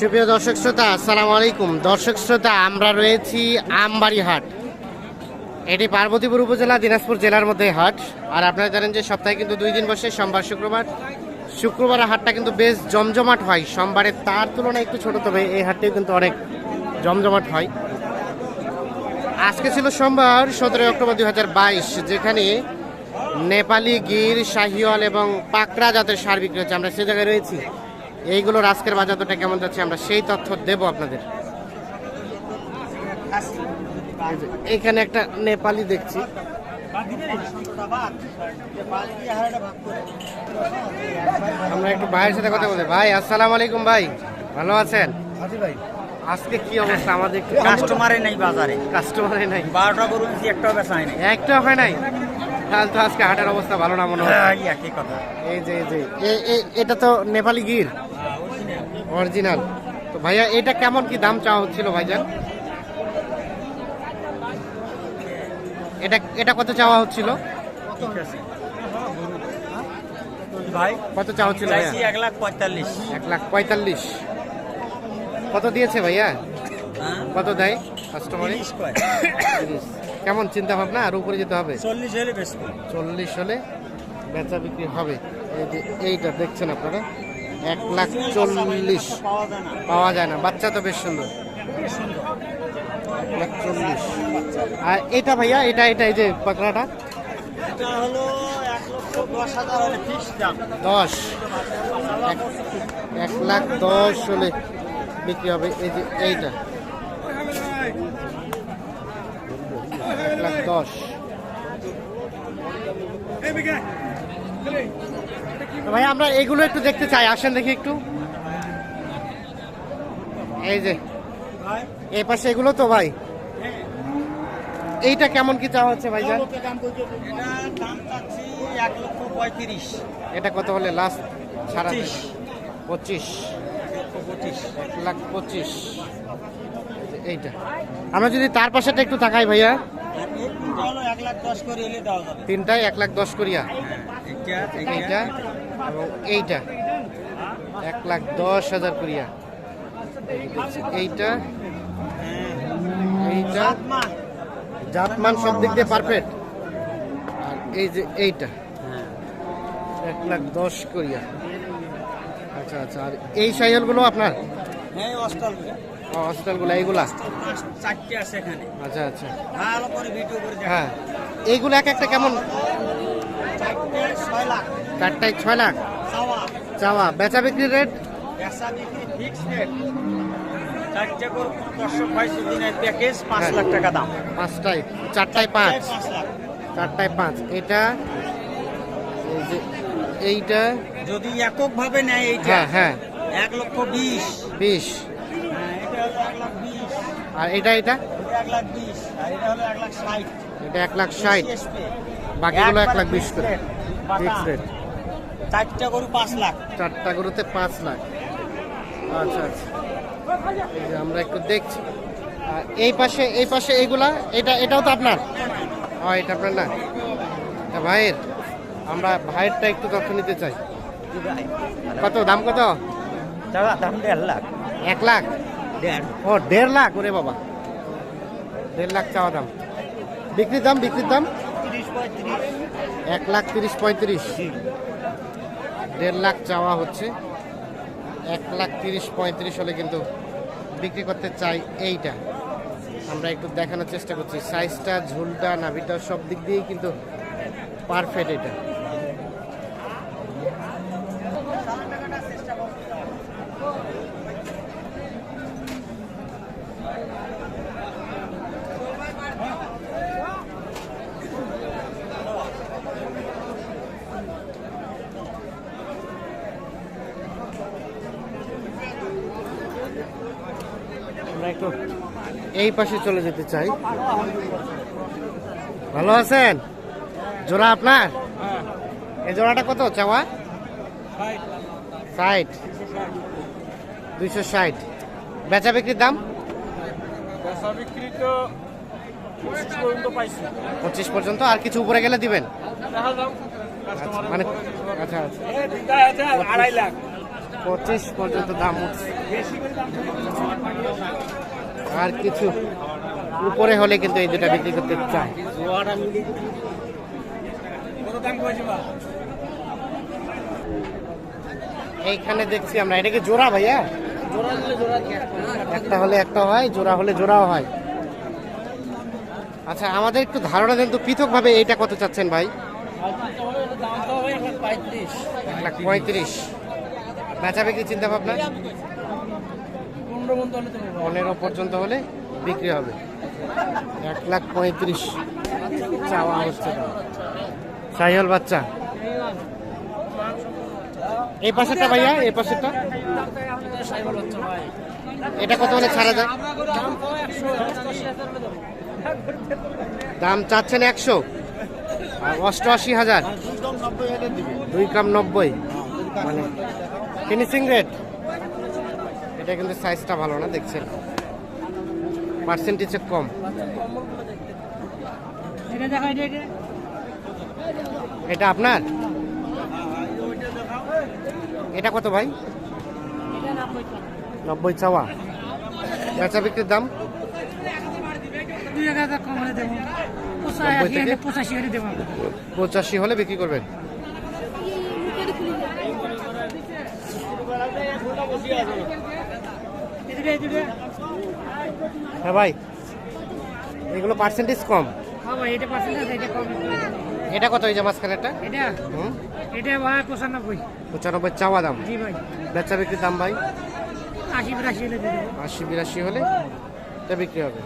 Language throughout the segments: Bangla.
সুপ্রিয় দর্শক শ্রোতা, আসসালামু আলাইকুম। দর্শক শ্রোতা, আমরা রয়েছি আমবাড়ি হাট। এটি পার্বতীপুর উপজেলা, দিনাজপুর জেলার মধ্যে হাট। আর আপনারা জানেন যে সপ্তাহে কিন্তু দুই দিন বসে সোমবার, শুক্রবার। শুক্রবার হাটটা কিন্তু বেশ জমজমাট হয়। সোমবারে তার তুলনায় একটু ছোট, তবে এই হাটটিও কিন্তু অনেক জমজমাট হয়। আজকে ছিল সোমবার, সতেরোই অক্টোবর দুই হাজার বাইশ, যেখানে নেপালি গির, শাহিওয়াল এবং পাকড়া জাতের সার বিক্রি হচ্ছে। আমরা সে জায়গায় রয়েছি। এইগুলোর আজকের বাজার দরটা কেমন যাচ্ছে আমরা সেই তথ্য দেব আপনাদের। এখানে একটা নেপালি দেখছি। আমরা একটু ভাইয়ের সাথে কথা বলি। ভাই আসসালামু আলাইকুম ভাই। ভালো আছেন? ভাই। আজকে কি অবস্থা? আমাদের একটু কাস্টমারে নাই বাজারে। কাস্টমারে নাই। বারোটা গরু একটাও বেচা হয় নাই একটা হয় নাই? তাহলে তো আজকে হাটের অবস্থা ভালো না মনে হয়? একই কথা। এই যে এই যে এটা তো নেপালি গির। অরিজিনাল। তো ভাইয়া এটা কেমন কি দাম চাওয়া হচ্ছিল ভাইজান? এটা এটা কত চাওয়া হচ্ছিল? ভাই কত চাওয়া হচ্ছিল এক লাখ পঁয়তাল্লিশ। এক লাখ পঁয়তাল্লিশ। কত দিয়েছে ভাইয়া? হ্যাঁ? কত দেয় কাস্টমারে কেমন চিন্তা ভাবনা আর উপরে যেতে হবে? চল্লিশ হলে চল্লিশ হলে বেচা বিক্রি হবে। এই যে এইটা দেখছেন আপনারা? এক লাখ চল্লিশ পাওয়া যায় না। বাচ্চা তো বেশ সুন্দর। এক চল্লিশ। আর এটা ভাইয়া, এটা এটা, এই যে পাকড়াটা? দশ। এক- লাখ দশ হলে বিক্রি হবে। এই যে এইটা। এক লাখ দশ। ভাই আমরা এগুলো একটু দেখতে চাই। আসেন দেখি একটু। এই যে ভাই এই পাশে এগুলো তো ভাই। এইটা কেমন কি চাওয়া হচ্ছে ভাইজান? এটা কত হলে লাস্ট সারা পঁচিশ। এক লাখ পঁচিশ। এইটা। আমরা যদি তার পাশেটা একটু তাকাই ভাইয়া। তিনটায় এক লাখ দশ করিয়া। এইটা এবং এইটা। এক লাখ দশ হাজার করিয়া। এইটা এইটা। মান জাতমান সব দিক দিয়ে পারফেক্ট আর এই যে এইটা। এক লাখ দশ করিয়া। আচ্ছা আচ্ছা আর এই সাইকেলগুলো আপনার? হ্যাঁ অস্টাল হসপিটালগুলো এইগুলা? চারটে আছে এখানে। আচ্ছা আচ্ছা। ভালো করে ভিডিও করে হ্যাঁ এইগুলো এক একটা কেমন? চারটায় ছয় লাখ। চাওয়া। বেচা বিক্রির রেট? বেচা বিক্রি ফিক্স রেট চারটায় পাঁচ। চারটায় পাঁচ। এটা যে এইটা? যদি একক ভাবে নেয় এইটা হ্যাঁ হ্যাঁ। এক লক্ষ বিশ। বিশ হ্যাঁ, এটা হলো এক লাখ বিশ আর এটা এটা? এটা এক লাখ ষাট। বাকিগুলো এক লাখ বিশ করে। fixed fix rate. চারটে গরু পাঁচ লাখ। চারটা গরুতে পাঁচ লাখ। আচ্ছা আচ্ছা। এই যে আমরা একটু দেখছি। এই পাশে এই পাশে এইগুলা এটা এটাও তো আপনার? ও এটা আপনার না? এটা ভাইয়ের। আমরা ভাইয়েরটা একটু তথ্য নিতে চাই। কত দাম কত? দাম দেড় লাখ। এক লাখ? ও দেড় লাখ ওরে বাবা। দেড় লাখ চাওয়া দাম। বিক্রির দাম বিক্রির দাম? এক লাখ তিরিশ পঁয়ত্রিশ। দেড় লাখ চাওয়া হচ্ছে। এক লাখ তিরিশ পঁয়ত্রিশ হলে কিন্তু বিক্রি করতে চাই এইটা। আমরা একটু দেখানোর চেষ্টা করছি। সাইজটা ঝুলটা নাভিটা সব দিক দিয়েই কিন্তু পারফেক্ট এটা। আমরা একটু এই পাশে চলে যেতে চাই। ভালো আছেন? জোড়া আপনার? এই জোড়াটা কত? চাওয়া? ষাট। দুইশো ষাট। বেচা বিক্রির দাম? পঁচিশ পর্যন্ত আর কিছু উপরে গেলে দিবেন? আচ্ছা, মানে আচ্ছা আচ্ছা। আড়াই লাখ। পঁচিশ পর্যন্ত দাম উঠছে। আর কিছু উপরে হলে কিন্তু এই দুটা বিক্রি করতে চাই। এইখানে দেখছি আমরা এটা কি জোড়া ভাইয়া? একটা হলে একটা হয় জোড়া হলে জোড়াও হয়। আচ্ছা আমাদের একটু ধারণা দেন তো পৃথকভাবে এইটা কত চাচ্ছেন ভাই? এক লাখ পঁয়ত্রিশ। বেচা বিক্রি চিন্তা ভাবনা পনেরো পর্যন্ত হলে বিক্রি হবে। এক লাখ পঁয়ত্রিশ চাওয়া হচ্ছে সাহিয়াল বাচ্চা। এই পাশেরটা ভাইয়া, এই পাশেরটা? এটা কত হলে ছাড়া যায়? দাম চাচ্ছেন একশো। অষ্টআশি হাজার। দুই কাম নব্বই। মানে ফিনিশিং রেট এটা কিন্তু সাইজটা ভালো না দেখছেন। পার্সেন্টেজ কম। এটা আপনার? এটা কত ভাই? নব্বই চাওয়া। বেচা বিক্রির দাম? পঁচাশি হলে বিক্রি করবেন। হ্যাঁ ভাই এগুলো পার্সেন্টেজ কম। হ্যাঁ এটা কম। এটা কত যে মাঝখানেরটা এটা? হুম? এটা ভাই পঁচানব্বই। পঁচানব্বই চাওয়া দাম। জি ভাই। বেচা বিক্রির দাম ভাই? আশি বিরাশি হলে আশি বিরাশি হলে এটা বিক্রি হবে।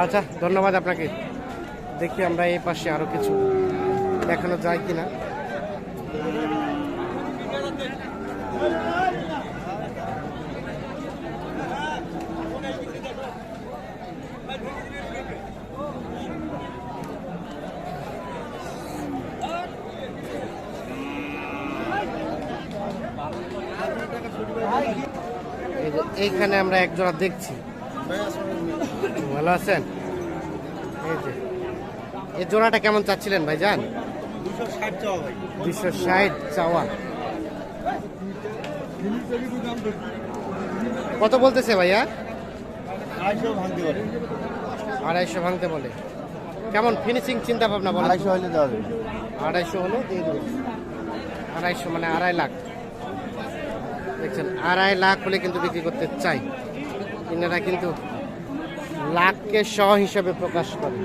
আচ্ছা ধন্যবাদ আপনাকে। দেখি আমরা এই পাশে আরও কিছু দেখানো যায় কিনা। এইখানে আমরা এক জোড়া দেখছি। ভালো আছেন? এই যে। এই জোড়াটা কেমন চাচ্ছিলেন ভাই। জান দুশো ষাট চাওয়া। কত বলতেছে ভাইয়া? আড়াইশো ভাঙতে বলে। কেমন ফিনিশিং চিন্তা ভাবনা বলে আড়াইশো হলে দেওয়া যাবে। আড়াইশো হলে দিয়ে দেবে। আড়াইশো মানে আড়াই লাখ। দেখছেন আড়াই লাখ হলে কিন্তু বিক্রি করতে চাই। এনারা কিন্তু লাখকে শ হিসাবে প্রকাশ করে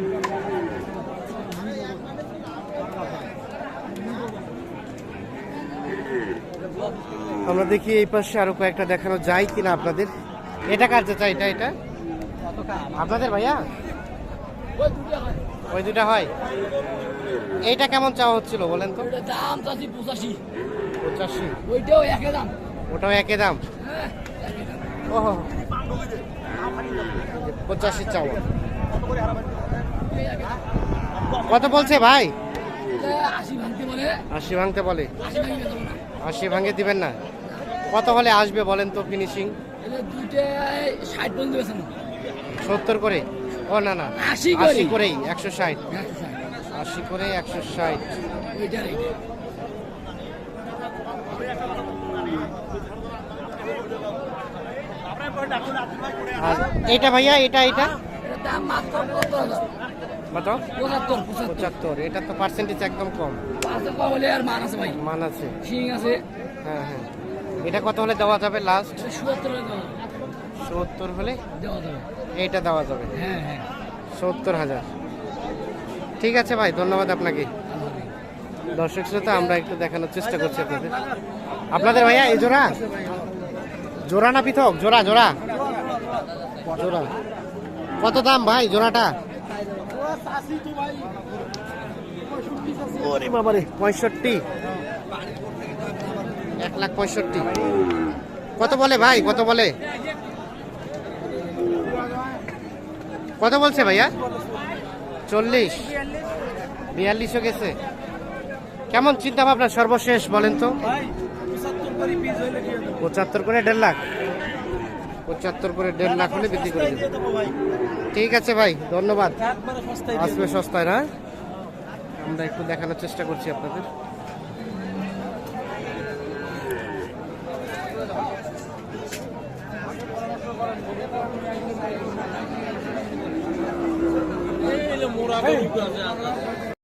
আমরা দেখি এই পাশে আরও কয়েকটা দেখানো যায় কিনা আপনাদের। এটা কার চাচা এটা এটা? আপনাদের ভাইয়া? ওই দুটা হয়। এইটা কেমন চাওয়া হচ্ছিল বলেন তো? দাম চাচ্ছি পঁচাশি। পঁচাশি। ওইটাও একই দাম। ওটাও একই দাম? ওহো। পঁচাশি চাওয়া। কত বলছে ভাই? আশি ভাঙতে বলে। আশি ভাঙতে বলে। আশি ভাঙে দিবেন না। কত হলে আসবে বলেন তো ফিনিশিং সত্তর করে? ও না না। আশি করে। আশি করেই একশো ষাট। আশি করে একশো ষাট। এটা ভাইয়া এটা এটা? কত? পঁচাত্তর। পঁচাত্তর এটা তো পার্সেন্টেজ একদম কম। কম হলে আর মান আছে ভাই। মান আছে। শিং আছে। হ্যাঁ হ্যাঁ। এটা কত হলে দেওয়া যাবে লাস্ট যাবে। সত্তর হলে দেওয়া যাবে। এইটা দেওয়া যাবে। হ্যাঁ হ্যাঁ। সত্তর হাজার। ঠিক আছে ভাই ধন্যবাদ আপনাকে। দর্শক শ্রোতা আমরা একটু দেখানোর চেষ্টা করছি আপনাদের। আপনাদের ভাইয়া এই জোড়া? জোড়া না পৃথক? জোড়া জোড়া। জোড়া। কত দাম ভাই জোড়াটা? ওরে বাবারে, পঁয়ষট্টি। এক লাখ পঁয়ষট্টি। কত বলে ভাই, কত বলে? কত বলছে ভাইয়া? চল্লিশ। বিয়াল্লিশও গেছে। কেমন চিন্তা ভাবনা সর্বশেষ বলেন তো? পঁচাত্তর করে দেড় লাখ। পঁচাত্তর করে দেড় লাখ হলে বিক্রি করে দেবে। ঠিক আছে ভাই ধন্যবাদ। আসবে সস্তায় না? আমরা একটু দেখানোর চেষ্টা করছি আপনাদের। মোরা